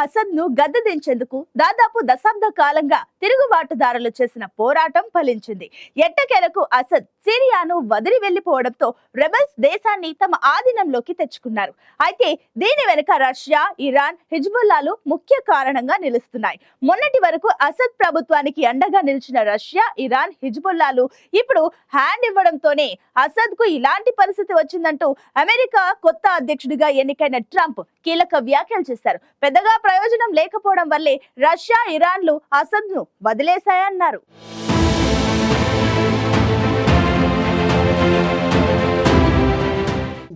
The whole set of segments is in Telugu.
అసద్ను గద్దెదించేందుకు దాదాపు దశాబ్ద కాలంగా తిరుగుబాటుదారులు చేసిన పోరాటం ఫలించింది. ఎట్టకేలకు అసద్ సిరియాను వదిలి వెళ్ళిపోవడంతో రెబల్స్ దేశాన్ని తమ ఆధీనంలోకి తెచ్చుకున్నారు. అయితే దీని వెనుక రష్యా ఇరాన్ హిజ్బుల్లాలు ముఖ్య కారణంగా నిలుస్తున్నాయి. మొన్నటి వరకు అసద్ ప్రభుత్వానికి అండగా నిలిచిన రష్యా ఇరాన్ హిజ్బుల్లాలు ఇప్పుడు హ్యాండ్ ఇవ్వడంతోనే అసద్కు ఇలాంటి పరిస్థితి వచ్చిందంటూ అమెరికా కొత్త అధ్యక్షుడిగా ఎన్నికైన ట్రంప్ కీలక వ్యాఖ్యలు చేశారు. పెద్దగా ప్రయోజనం లేకపోవడం వల్లే రష్యా ఇరాన్లు అసద్ను వదిలేశాయన్నారు.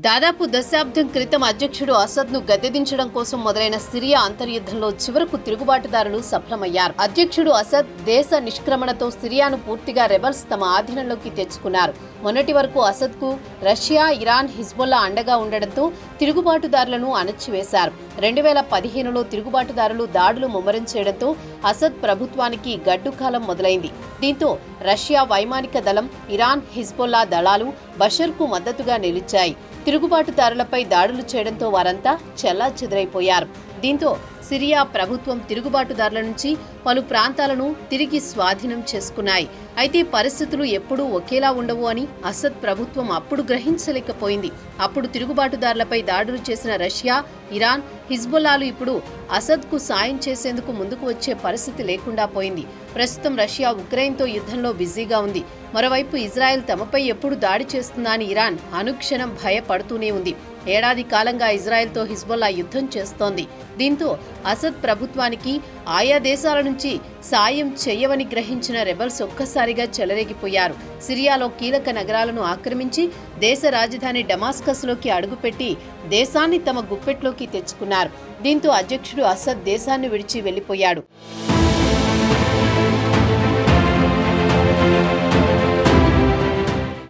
దాదాపు దశాబ్దం క్రితం అధ్యక్షుడు అసద్ను గద్దెదించడం కోసం మొదలైన సిరియా అంతర్యుద్ధంలో చివరకు తిరుగుబాటుదారులు సఫలమయ్యారు. అధ్యక్షుడు అసద్ దేశ నిష్క్రమణతో సిరియాను పూర్తిగా రెబల్స్ తమ ఆధీనంలోకి తెచ్చుకున్నారు. మొన్నటి వరకు అసద్కు రష్యా ఇరాన్ హిజ్బుల్లా అండగా ఉండడంతో తిరుగుబాటుదారులను అణచివేశారు. రెండు వేల పదిహేనులో తిరుగుబాటుదారులు దాడులు ముమ్మరం చేయడంతో అసద్ ప్రభుత్వానికి గడ్డుకాలం మొదలైంది. దీంతో రష్యా వైమానిక దళం ఇరాన్ హిజ్బుల్లా దళాలు బషర్కు మద్దతుగా నిలిచాయి. తిరుగుబాటుదారులపై దాడులు చేయడంతో వారంతా చెల్లాచెదురైపోయారు. దీంతో సిరియా ప్రభుత్వం తిరుగుబాటుదారుల నుంచి పలు ప్రాంతాలను తిరిగి స్వాధీనం చేసుకున్నాయి. అయితే పరిస్థితులు ఎప్పుడూ ఒకేలా ఉండవు అని అసద్ ప్రభుత్వం అప్పుడు గ్రహించలేకపోయింది. అప్పుడు తిరుగుబాటుదారులపై దాడులు చేసిన రష్యా ఇరాన్ హిజ్బుల్లాలు ఇప్పుడు అసద్కు సాయం చేసేందుకు ముందుకు వచ్చే పరిస్థితి లేకుండా పోయింది. ప్రస్తుతం రష్యా ఉక్రెయిన్తో యుద్ధంలో బిజీగా ఉంది. మరోవైపు ఇజ్రాయెల్ తమపై ఎప్పుడు దాడి చేస్తుందా అని ఇరాన్ అనుక్షణం భయపడుతూనే ఉంది. ఏడాది కాలంగా ఇజ్రాయెల్తో హిజ్బుల్లా యుద్ధం చేస్తోంది. దీంతో అసద్ ప్రభుత్వానికి ఆయా దేశాల నుంచి సాయం చేయవని గ్రహించిన రెబల్స్ ఒక్కసారిగా చెలరేగిపోయారు. సిరియాలో కీలక నగరాలను ఆక్రమించి దేశ రాజధాని డమాస్కస్లోకి అడుగుపెట్టి దేశాన్ని తమ గుప్పెట్లోకి తెచ్చుకున్నారు. దీంతో అధ్యక్షుడు అసద్ దేశాన్ని విడిచి వెళ్ళిపోయాడు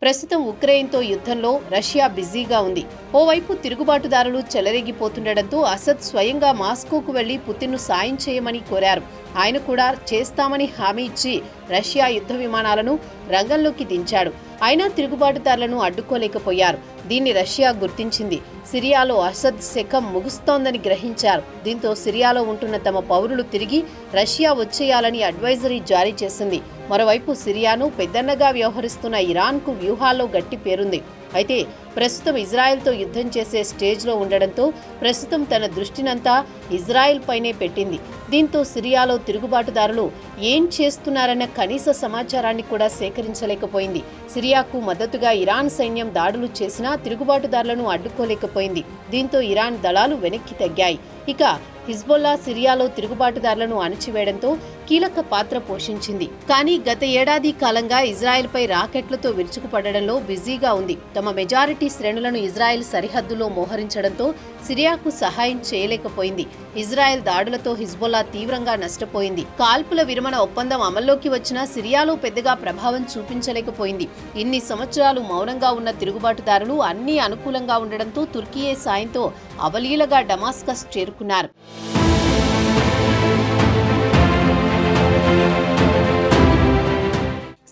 ప్రస్తుతం ఉక్రెయిన్తో యుద్ధంలో రష్యా బిజీగా ఉంది. ఓవైపు తిరుగుబాటుదారులు చెలరేగిపోతుండటంతో అసద్ స్వయంగా మాస్కోకు వెళ్ళి పుతిన్ను సాయం చేయమని కోరారు. ఆయన కూడా చేస్తామని హామీ ఇచ్చి రష్యా యుద్ధ విమానాలను రంగంలోకి దించాడు. అయినా తిరుగుబాటుదారులను అడ్డుకోలేకపోయారు. దీన్ని రష్యా గుర్తించింది. సిరియాలో అసద్ శకం ముగుస్తోందని గ్రహించారు. దీంతో సిరియాలో ఉంటున్న తమ పౌరులు తిరిగి రష్యా వచ్చేయాలని అడ్వైజరీ జారీ చేసింది. మరోవైపు సిరియాను పెద్దన్నగా వ్యవహరిస్తున్న ఇరాన్కు వ్యూహాల్లో గట్టి పేరుంది. అయితే ప్రస్తుతం ఇజ్రాయెల్తో యుద్ధం చేసే స్టేజ్లో ఉండడంతో ప్రస్తుతం తన దృష్టినంతా ఇజ్రాయెల్ పైనే పెట్టింది. దీంతో సిరియాలో తిరుగుబాటుదారులు ఏం చేస్తున్నారన్న కనీస సమాచారాన్ని కూడా సేకరించలేకపోయింది. సిరియాకు మద్దతుగా ఇరాన్ సైన్యం దాడులు చేసినా తిరుగుబాటుదారులను అడ్డుకోలేకపోయింది. దీంతో ఇరాన్ దళాలు వెనక్కి తగ్గాయి. ఇక హిజ్బుల్లా సిరియాలో తిరుగుబాటుదారులను అణచివేయడంతో కీలక పాత్ర పోషించింది. కానీ గత ఏడాది కాలంగా ఇజ్రాయెల్పై రాకెట్లతో విరుచుకుపడడంలో బిజీగా ఉంది. తమ మెజారిటీ శ్రేణులను ఇజ్రాయెల్ సరిహద్దులో మోహరించడంతో సిరియాకు సహాయం చేయలేకపోయింది. ఇజ్రాయెల్ దాడులతో హిజ్బుల్లా తీవ్రంగా నష్టపోయింది. కాల్పుల విరమణ ఒప్పందం అమల్లోకి వచ్చినా సిరియాలో పెద్దగా ప్రభావం చూపించలేకపోయింది. ఇన్ని సంవత్సరాలు మౌనంగా ఉన్న తిరుగుబాటుదారులు అన్నీ అనుకూలంగా ఉండడంతో తుర్కీయే సాయంతో అవలీలగా డమాస్కస్ చేరుకున్నారు.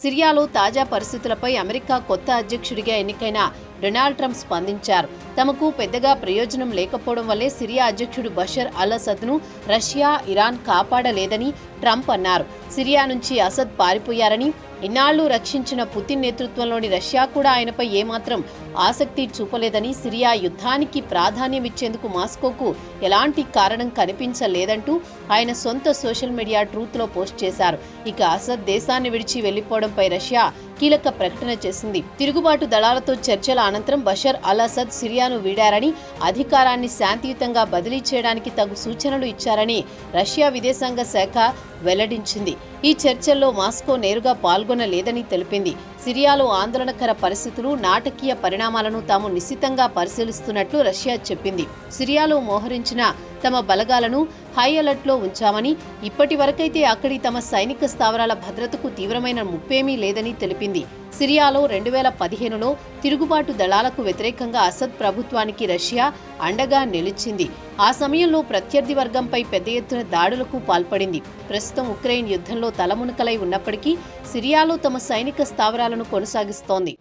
సిరియాలో తాజా పరిస్థితులపై అమెరికా కొత్త అధ్యక్షుడిగా ఎన్నికైన డొనాల్డ్ ట్రంప్ స్పందించారు. తమకు పెద్దగా ప్రయోజనం లేకపోవడం వల్లే సిరియా అధ్యక్షుడు బషర్ అల్ అసద్ను రష్యా ఇరాన్ కాపాడలేదని ట్రంప్ అన్నారు. సిరియా నుంచి అసద్ పారిపోయారని ఇన్నాళ్ళు రక్షించిన పుతిన్ నేతృత్వంలోని రష్యా కూడా ఆయనపై ఏమాత్రం ఆసక్తి చూపలేదని సిరియా యుద్ధానికి ప్రాధాన్యం ఇచ్చేందుకు మాస్కోకు ఎలాంటి కారణం కనిపించలేదంటూ ఆయన సొంత సోషల్ మీడియా ట్రూత్లో పోస్ట్ చేశారు. ఇక అసద్ దేశాన్ని విడిచి వెళ్ళిపోవడంపై రష్యా కీలక ప్రకటన చేసింది. తిరుగుబాటు దళాలతో చర్చల అనంతరం బషర్ అల్ అసద్ సిరియాను వీడారని అధికారాన్ని శాంతియుతంగా బదిలీ చేయడానికి తగు సూచనలు ఇచ్చారని రష్యా విదేశాంగ శాఖ వెల్లడించింది. ఈ చర్చల్లో మాస్కో నేరుగా పాల్గొనలేదని తెలిపింది. సిరియాలో ఆందోళనకర పరిస్థితులు నాటకీయ పరిణామాలను తాము నిశితంగా పరిశీలిస్తున్నట్లు రష్యా చెప్పింది. సిరియాలో మోహరించిన తమ బలగాలను హై అలర్ట్లో ఉంచామని ఇప్పటి వరకైతే అక్కడి తమ సైనిక స్థావరాల భద్రతకు తీవ్రమైన ముప్పేమీ లేదని తెలిపింది. సిరియాలో రెండు వేల పదిహేనులో తిరుగుబాటు దళాలకు వ్యతిరేకంగా అసద్ ప్రభుత్వానికి రష్యా అండగా నిలిచింది. ఆ సమయంలో ప్రత్యర్థి వర్గంపై పెద్ద ఎత్తున దాడులకు పాల్పడింది. ప్రస్తుతం ఉక్రెయిన్ యుద్ధంలో తలమునకలై ఉన్నప్పటికీ సిరియాలో తమ సైనిక స్థావరాలను కొనసాగిస్తోంది.